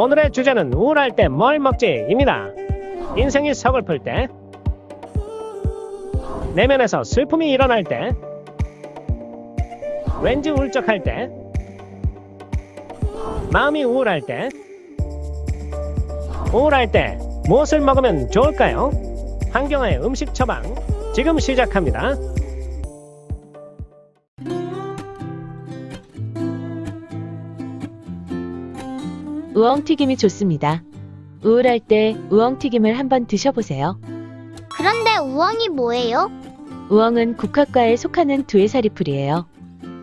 오늘의 주제는 우울할 때 뭘 먹지입니다. 인생이 서글플 때, 내면에서 슬픔이 일어날 때, 왠지 울적할 때, 마음이 우울할 때, 우울할 때 무엇을 먹으면 좋을까요? 환경의 음식 처방 지금 시작합니다. 우엉튀김이 좋습니다. 우울할 때 우엉튀김을 한번 드셔보세요. 그런데 우엉이 뭐예요? 우엉은 국화과에 속하는 두해살이 풀이에요.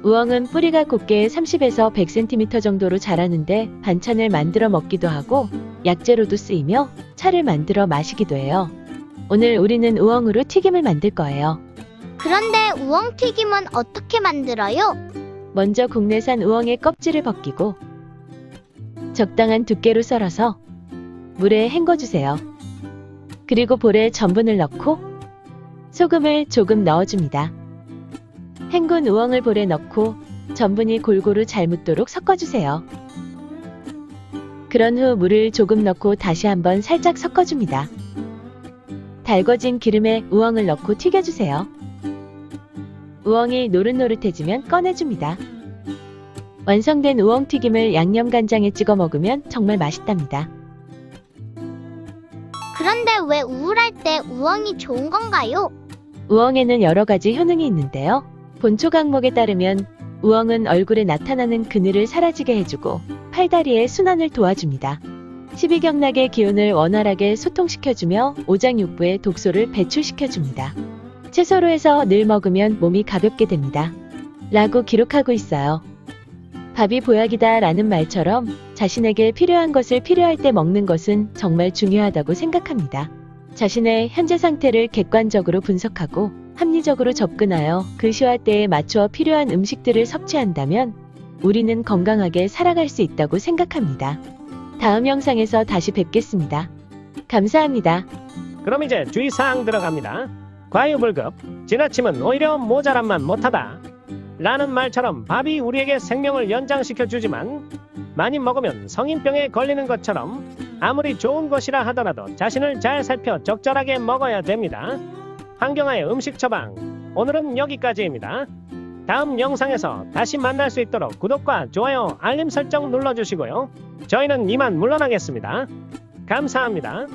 우엉은 뿌리가 곱게 30에서 100cm 정도로 자라는데 반찬을 만들어 먹기도 하고 약재로도 쓰이며 차를 만들어 마시기도 해요. 오늘 우리는 우엉으로 튀김을 만들 거예요. 그런데 우엉 튀김은 어떻게 만들어요? 먼저 국내산 우엉의 껍질을 벗기고 적당한 두께로 썰어서 물에 헹궈주세요. 그리고 볼에 전분을 넣고 소금을 조금 넣어줍니다. 헹군 우엉을 볼에 넣고 전분이 골고루 잘 묻도록 섞어주세요. 그런 후 물을 조금 넣고 다시 한번 살짝 섞어줍니다. 달궈진 기름에 우엉을 넣고 튀겨주세요. 우엉이 노릇노릇해지면 꺼내줍니다. 완성된 우엉튀김을 양념간장에 찍어 먹으면 정말 맛있답니다. 그런데 왜 우울할 때 우엉이 좋은 건가요? 우엉에는 여러 가지 효능이 있는데요. 본초 강목에 따르면 우엉은 얼굴에 나타나는 그늘을 사라지게 해주고 팔다리의 순환을 도와줍니다. 십이경락의 기운을 원활하게 소통시켜주며 오장육부의 독소를 배출시켜줍니다. 채소로 해서 늘 먹으면 몸이 가볍게 됩니다. 라고 기록하고 있어요. 밥이 보약이다 라는 말처럼 자신에게 필요한 것을 필요할 때 먹는 것은 정말 중요하다고 생각합니다. 자신의 현재 상태를 객관적으로 분석하고 합리적으로 접근하여 그 시와 때에 맞추어 필요한 음식들을 섭취한다면 우리는 건강하게 살아갈 수 있다고 생각합니다. 다음 영상에서 다시 뵙겠습니다. 감사합니다. 그럼 이제 주의사항 들어갑니다. 과유불급, 지나침은 오히려 모자란만 못하다. 라는 말처럼 밥이 우리에게 생명을 연장시켜 주지만 많이 먹으면 성인병에 걸리는 것처럼 아무리 좋은 것이라 하더라도 자신을 잘 살펴 적절하게 먹어야 됩니다. 환경화의 음식 처방 오늘은 여기까지입니다. 다음 영상에서 다시 만날 수 있도록 구독과 좋아요, 알림 설정 눌러주시고요. 저희는 이만 물러나겠습니다. 감사합니다.